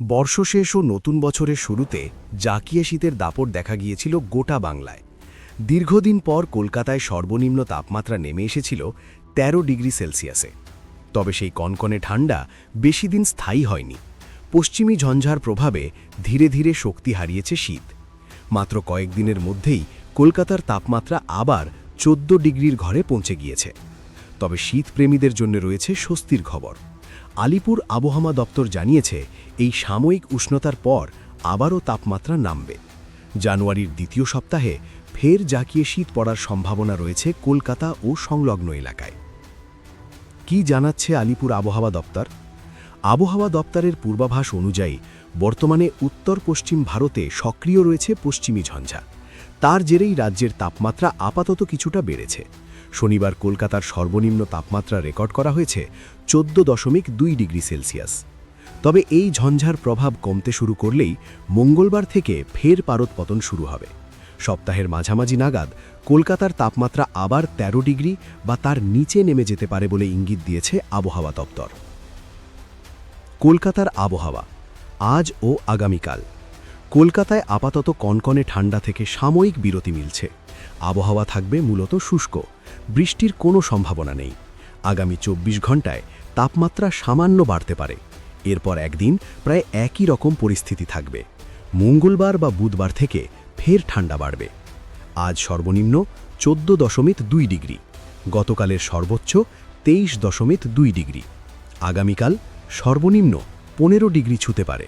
বর্ষশেষ ও নতুন বছরের শুরুতে জাকিয়ে শীতের দাপট দেখা গিয়েছিল গোটা বাংলায়। দীর্ঘদিন পর কলকাতায় সর্বনিম্ন তাপমাত্রা নেমে এসেছিল ১৩ ডিগ্রি সেলসিয়াসে। তবে সেই কনকনে ঠান্ডা বেশি দিন স্থায়ী হয়নি। পশ্চিমী ঝঞ্ঝার প্রভাবে ধীরে ধীরে শক্তি হারিয়েছে শীত। মাত্র কয়েকদিনের মধ্যেই কলকাতার তাপমাত্রা আবার ১৪ ডিগ্রির ঘরে পৌঁছে গিয়েছে। তবে শীতপ্রেমীদের জন্য রয়েছে স্বস্তির খবর। আলিপুর আবহাওয়া দপ্তর জানিয়েছে, এই সাময়িক উষ্ণতার পর আবারও তাপমাত্রা নামবে। জানুয়ারির দ্বিতীয় সপ্তাহে ফের জাকিয়ে শীত পড়ার সম্ভাবনা রয়েছে কলকাতা ও সংলগ্ন এলাকায়। কি জানাচ্ছে আলিপুর আবহাওয়া দপ্তর? আবহাওয়া দপ্তরের পূর্বাভাস অনুযায়ী, বর্তমানে উত্তর পশ্চিম ভারতে সক্রিয় রয়েছে পশ্চিমী ঝঞ্ঝা। তার জেরেই রাজ্যের তাপমাত্রা আপাতত কিছুটা বেড়েছে। শনিবার কলকাতার সর্বনিম্ন তাপমাত্রা রেকর্ড করা হয়েছে চোদ্দ দশমিক দুই ডিগ্রি সেলসিয়াস। তবে এই ঝঞ্ঝার প্রভাব কমতে শুরু করলেই মঙ্গলবার থেকে ফের পারদ পতন শুরু হবে। সপ্তাহের মাঝামাঝি নাগাদ কলকাতার তাপমাত্রা আবার ১৩ ডিগ্রি বা তার নিচে নেমে যেতে পারে বলে ইঙ্গিত দিয়েছে আবহাওয়া দপ্তর। কলকাতার আবহাওয়া আজ ও আগামীকাল। কলকাতায় আপাতত কনকনে ঠান্ডা থেকে সাময়িক বিরতি মিলছে। আবহাওয়া থাকবে মূলত শুষ্ক। বৃষ্টির কোনো সম্ভাবনা নেই। আগামী চব্বিশ ঘন্টায় তাপমাত্রা সামান্য বাড়তে পারে। এরপর একদিন প্রায় একই রকম পরিস্থিতি থাকবে। মঙ্গলবার বা বুধবার থেকে ফের ঠান্ডা বাড়বে। আজ সর্বনিম্ন চোদ্দ দশমিক দুই ডিগ্রি, গতকালের সর্বোচ্চ তেইশ দশমিক দুই ডিগ্রি। আগামীকাল সর্বনিম্ন পনেরো ডিগ্রি ছুতে পারে।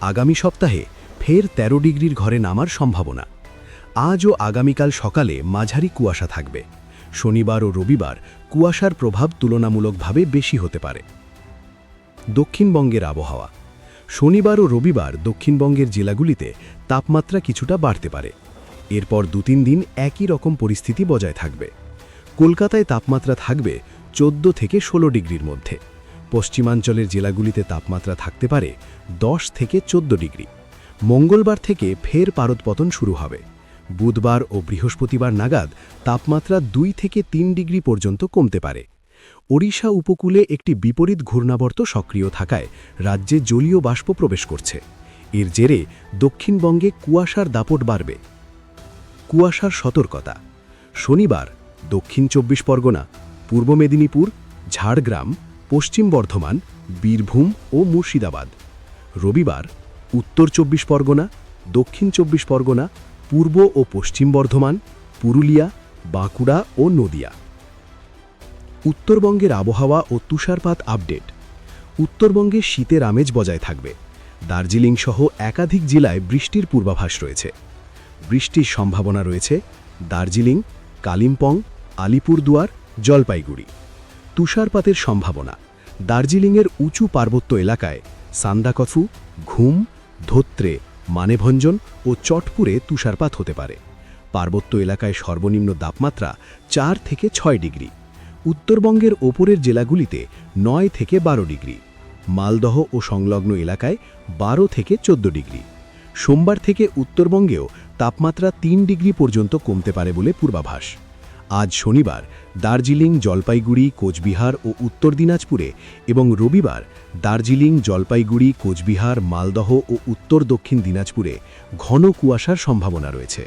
আগামী সপ্তাহে ফের ১৩ ডিগ্রির ঘরে নামার সম্ভাবনা। আজ ও আগামীকাল সকালে মাঝারি কুয়াশা থাকবে। শনিবার ও রবিবার কুয়াশার প্রভাব তুলনামূলকভাবে বেশি হতে পারে। দক্ষিণবঙ্গের আবহাওয়া। শনিবার ও রবিবার দক্ষিণবঙ্গের জেলাগুলিতে তাপমাত্রা কিছুটা বাড়তে পারে। এরপর দু তিন দিন একই রকম পরিস্থিতি বজায় থাকবে। কলকাতায় তাপমাত্রা থাকবে চোদ্দ থেকে ১৬ ডিগ্রির মধ্যে। পশ্চিমাঞ্চলের জেলাগুলিতে তাপমাত্রা থাকতে পারে ১০ থেকে ১৪ ডিগ্রি। মঙ্গলবার থেকে ফের পারদপতন শুরু হবে। বুধবার ও বৃহস্পতিবার নাগাদ তাপমাত্রা দুই থেকে তিন ডিগ্রি পর্যন্ত কমতে পারে। ওড়িশা উপকূলে একটি বিপরীত ঘূর্ণাবর্ত সক্রিয় থাকায় রাজ্যে জলীয় বাষ্প প্রবেশ করছে। এর জেরে দক্ষিণবঙ্গে কুয়াশার দাপট বাড়বে। কুয়াশার সতর্কতা। শনিবার, দক্ষিণ চব্বিশ পরগনা, পূর্ব মেদিনীপুর, ঝাড়গ্রাম, পশ্চিম বর্ধমান, বীরভূম ও মুর্শিদাবাদ। রবিবার, উত্তর চব্বিশ পরগনা, দক্ষিণ চব্বিশ পরগনা পূর্ব ও পশ্চিম বর্ধমান, পুরুলিয়া, বাঁকুড়া ও নদিয়া। উত্তরবঙ্গের আবহাওয়া ও তুষারপাত আপডেট। উত্তরবঙ্গে শীতের আমেজ বজায় থাকবে। দার্জিলিং সহ একাধিক জেলায় বৃষ্টির পূর্বাভাস রয়েছে। বৃষ্টির সম্ভাবনা রয়েছে দার্জিলিং, কালিম্পং, আলিপুরদুয়ার, জলপাইগুড়ি। তুষারপাতের সম্ভাবনা। দার্জিলিংয়ের উঁচু পার্বত্য এলাকায় সান্দাকফু, ঘুম, ধোত্রে মানেভঞ্জন ও চটপুরে তুষারপাত হতে পারে। পার্বত্য এলাকায় সর্বনিম্ন তাপমাত্রা চার থেকে ছয় ডিগ্রি। উত্তরবঙ্গের ওপরের জেলাগুলিতে নয় থেকে বারো ডিগ্রি। মালদহ ও সংলগ্ন এলাকায় বারো থেকে চোদ্দ ডিগ্রি। সোমবার থেকে উত্তরবঙ্গেও তাপমাত্রা তিন ডিগ্রি পর্যন্ত কমতে পারে বলে পূর্বাভাস। আজ শনিবার দার্জিলিং, জলপাইগুড়ি, কোচবিহার ও উত্তর দিনাজপুরে এবং রবিবার দার্জিলিং, জলপাইগুড়ি, কোচবিহার, মালদহ ও উত্তর দক্ষিণ দিনাজপুরে ঘন কুয়াশার সম্ভাবনা রয়েছে।